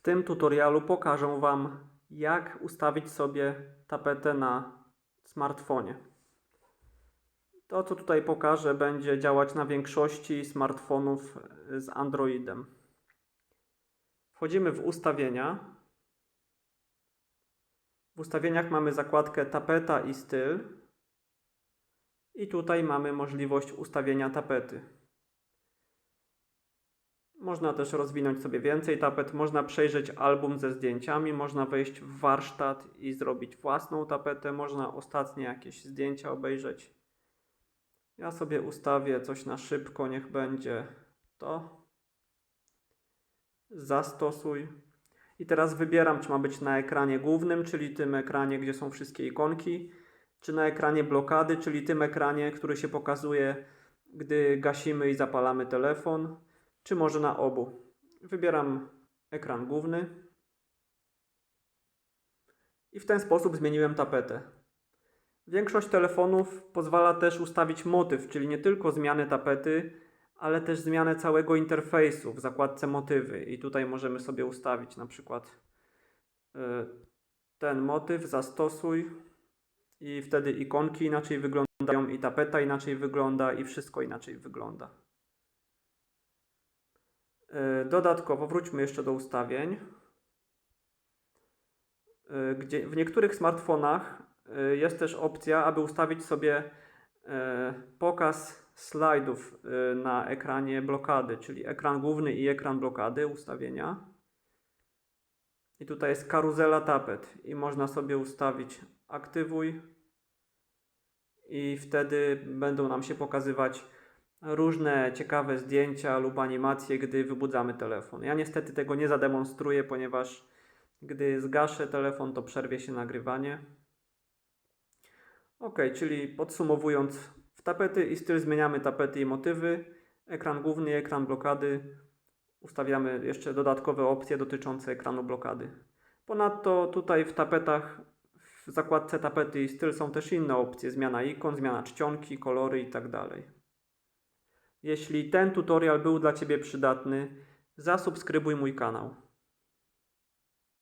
W tym tutorialu pokażę Wam, jak ustawić sobie tapetę na smartfonie. To, co tutaj pokażę, będzie działać na większości smartfonów z Androidem. Wchodzimy w ustawienia. W ustawieniach mamy zakładkę tapeta i styl. I tutaj mamy możliwość ustawienia tapety. Można też rozwinąć sobie więcej tapet, można przejrzeć album ze zdjęciami, można wejść w warsztat i zrobić własną tapetę, można ostatnie jakieś zdjęcia obejrzeć. Ja sobie ustawię coś na szybko, niech będzie to. Zastosuj. I teraz wybieram, czy ma być na ekranie głównym, czyli tym ekranie, gdzie są wszystkie ikonki, czy na ekranie blokady, czyli tym ekranie, który się pokazuje, gdy gasimy i zapalamy telefon, czy może na obu. Wybieram ekran główny i w ten sposób zmieniłem tapetę. Większość telefonów pozwala też ustawić motyw, czyli nie tylko zmianę tapety, ale też zmianę całego interfejsu w zakładce motywy. I tutaj możemy sobie ustawić na przykład y, ten motyw, zastosuj i wtedy ikonki inaczej wyglądają i tapeta inaczej wygląda i wszystko inaczej wygląda. Y, Dodatkowo wróćmy jeszcze do ustawień. Y, Gdzie w niektórych smartfonach y, jest też opcja, aby ustawić sobie pokaz slajdów na ekranie blokady, czyli ekran główny i ekran blokady ustawienia. I tutaj jest karuzela tapet i można sobie ustawić aktywuj i wtedy będą nam się pokazywać różne ciekawe zdjęcia lub animacje, gdy wybudzamy telefon. Ja niestety tego nie zademonstruję, ponieważ gdy zgaszę telefon, to przerwie się nagrywanie. Ok, czyli podsumowując, w tapety i styl zmieniamy tapety i motywy, ekran główny ekran blokady. Ustawiamy jeszcze dodatkowe opcje dotyczące ekranu blokady. Ponadto tutaj w tapetach, w zakładce tapety i styl są też inne opcje, zmiana ikon, zmiana czcionki, kolory itd. Jeśli ten tutorial był dla Ciebie przydatny, zasubskrybuj mój kanał.